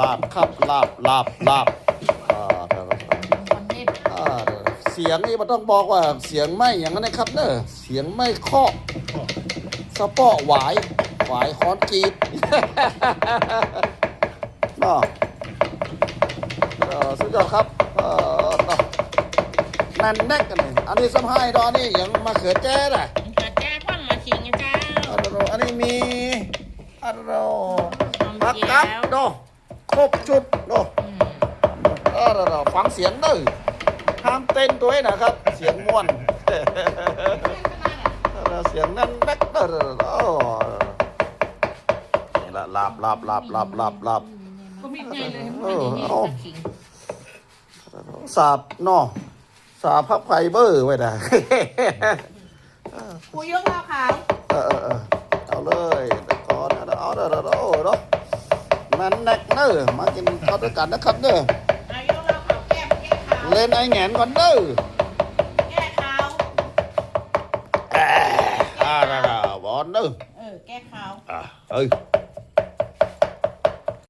ลาบครับลาบลาบลาบอ่าเดี๋ยวคนนี้อ่าเดี๋ยวเสียงนี่มันต้องบอกว่าเสียงไม่อย่างนั้นนะครับเนอะเสียงไม่เคาะสะเปาะหวายหวายคอนกรีตเนาะเออสุดยอดครับเออเนาะแน่นแน่กันเลยอันนี้สมไห้ดอกนี่ยังมาเขือแจ้น่ะกระแจ้พ่อนมาชิงนะเจ้าอันนี้อันนี้มีอันนี้หอมผักเจีกับยวโดค รบจุดโดอืมเออเราฟังเสียงเด้อห้ามเต้นด้วยนะครับ เสียงม่วนเสียงนั่นแบ็กเด้อนี่ละลาบลาบลาบลาบลาบลาบก็มีไงเลยม่ได้นี่สักขิงสาบเนอสาบพับไฟเบอร์ไว้นะปูยกเราขาวเออเออเอาเลยแต่ก่อนเอาเด้อเด้อเด้อ มันแนกเด้อมากินข้าวด้วยกันนะครับเด้ออายกเราขาวแก้มแก้ขาวเล่นไอ้แหงนก่อนเด้อแก้ขาวแอะอ่าๆๆบอลเด้อเออแก้ขาวอะเอ้ย